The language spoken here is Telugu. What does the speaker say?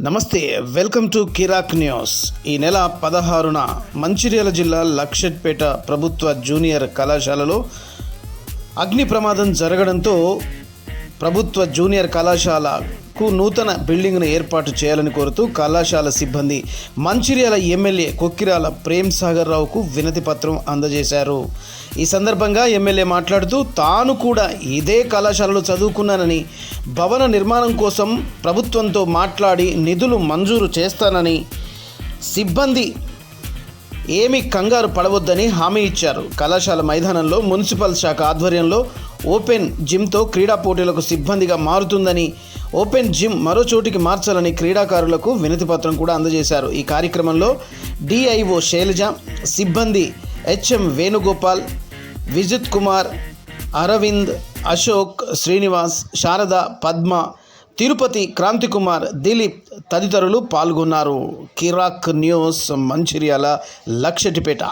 నమస్తే వెల్కమ్ టు కిరాక్ న్యూస్. ఈ నెల పదహారున మంచిర్యాల జిల్లా లక్షట్పేట ప్రభుత్వ జూనియర్ కళాశాలలో అగ్ని ప్రమాదం జరగడంతో ప్రభుత్వ జూనియర్ కళాశాలకు నూతన బిల్డింగ్ను ఏర్పాటు చేయాలని కోరుతూ కళాశాల సిబ్బంది మంచిర్యాల ఎమ్మెల్యే కొక్కిరాల ప్రేమ్ సాగర్ రావుకు వినతి పత్రం అందజేశారు. ఈ సందర్భంగా ఎమ్మెల్యే మాట్లాడుతూ తాను కూడా ఇదే కళాశాలలో చదువుకున్నానని భవన నిర్మాణం కోసం ప్రభుత్వంతో మాట్లాడి నిధులు మంజూరు చేస్తానని సిబ్బంది ఏమి కంగారు పడవద్దని హామీ ఇచ్చారు. కళాశాల మైదానంలో మున్సిపల్ శాఖ ఆధ్వర్యంలో ఓపెన్ జిమ్తో క్రీడా పోటీలకు సిబ్బందిగా మారుతుందని ఓపెన్ జిమ్ మరో చోటికి మార్చాలని క్రీడాకారులకు వినతి పత్రం కూడా అందజేశారు. ఈ కార్యక్రమంలో డిఐఓ శైలజ సిబ్బంది హెచ్ఎం వేణుగోపాల్ విజిత్ కుమార్ అరవింద్ అశోక్ శ్రీనివాస్ శారద పద్మ తిరుపతి క్రాంతికుమార్ దిలీప్ తదితరులు పాల్గొన్నారు. కిరాక్ న్యూస్ మంచిర్యాల లక్షటిపేట.